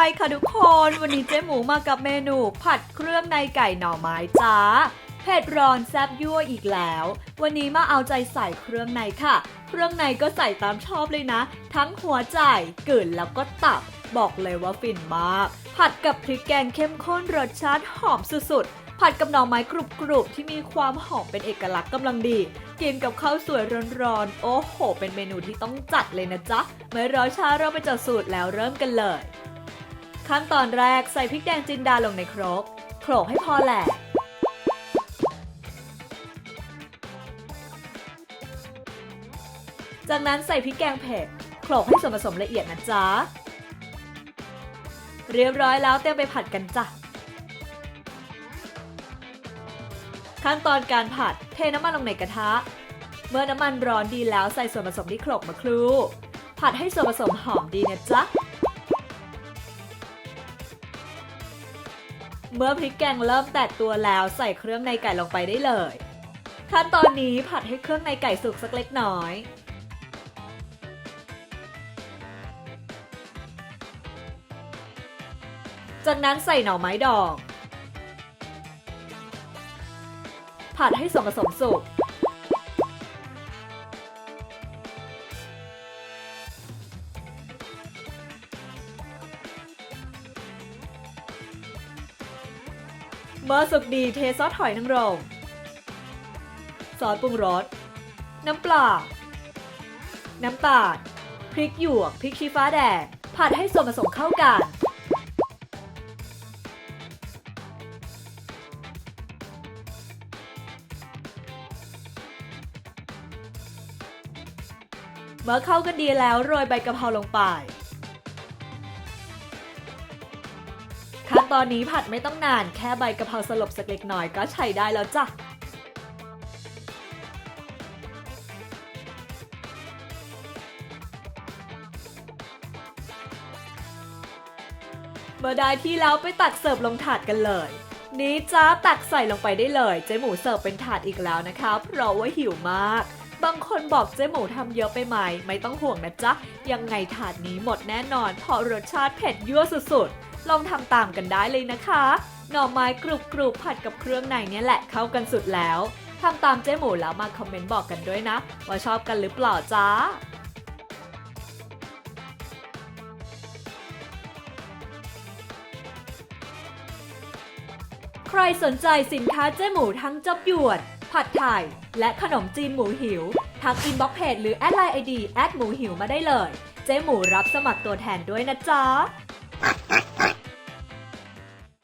ายค่ะทุกคน วันนี้เจ๊หมูมากับเมนู ผัดเครื่องในไก่หน่อไม้จ้าเผ็ดร้อนแซบยั่วอีกแล้ว วันนี้มาเอาใจใส่เครื่องในค่ะ เครื่องในก็ใส่ตามชอบเลยนะ ทั้งหัวใจกลืนแล้วก็ตับ บอกเลยว่าฟินมาก ผัดกับพริกแกงเข้มข้นรสชาติหอมสุดๆ ผัดกับหน่อไม้กรุบๆ ที่มีความหอมเป็นเอกลักษณ์กำลังดี กินกับข้าวสวยร้อนๆ โอ้โห เป็นเมนูที่ต้องจัดเลยนะจ๊ะ ไม่รอช้าเราไปจัดสูตรแล้วเริ่มกันเลย ขั้นตอนแรกใส่พริกแดงจินดาลงในครก โขลกให้พอแหลกจากนั้นใส่พริกแกงเผ็ดโขลกให้ส่วนผสมละเอียดนะจ๊ะ เรียบร้อยแล้วเตรียมไปผัดกันจ้ะ ขั้นตอนการผัดเทน้ำมันลงในกระทะ เมื่อน้ำมันร้อนดีแล้วใส่ส่วนผสมที่โขลกมาครู่ผัดให้ส่วนผสมหอมดีนะจ๊ะ เมื่อพริกแกงเริ่มแตกตัวแล้วใส่เครื่องในไก่ลงไปได้เลย ขั้นตอนนี้ผัดให้เครื่องในไก่สุกสักเล็กน้อย จากนั้นใส่หน่อไม้ดอง ผัดให้ส่วนผสมสุก เมื่อสุกดีเทซอสหอยนางรมซอสปรุงรส น้ำปลา น้ำตาล พริกหยวก พริกชี้ฟ้าแดง ผัดให้ส่วนผสมเข้ากัน เมื่อเข้ากันดีแล้วโรยใบกะเพราลงไป ตอนนี้ผัดไม่ต้องนานแค่ใบกะเพราสลบสักเล็กน้อยก็ใช้ได้แล้วจ้ะเมื่อได้ที่แล้วไปตักเสิร์ฟลงถาดกันเลย นี้จ้าตักใส่ลงไปได้เลย เจ๊หมูเสิร์ฟเป็นถาดอีกแล้วนะคะ เพราะว่าหิวมาก บางคนบอกเจ๊หมูทำเยอะไปไหม ไม่ต้องห่วงนะจ๊ะ ยังไงถาดนี้หมดแน่นอน เพราะรสชาติเผ็ดยั่วสุดๆ ลองทำตามกันได้เลยนะคะ หน่อไม้กรุบกรุบผัดกับเครื่องในเนี่ยแหละเข้ากันสุดแล้วทำตามเจ๊หมูแล้วมาคอมเมนต์บอกกันด้วยนะ ว่าชอบกันหรือเปล่าจ้าใครสนใจสินค้าเจ๊หมูทั้งจับหยวนผัดไทย และขนมจีนหมูหิว ทักอินบ็อกเพจหรือแอดไลน์ไอดีแอดหมูหิวมาได้เลย เจ๊หมูรับสมัครตัวแทนด้วยนะจ๊ะ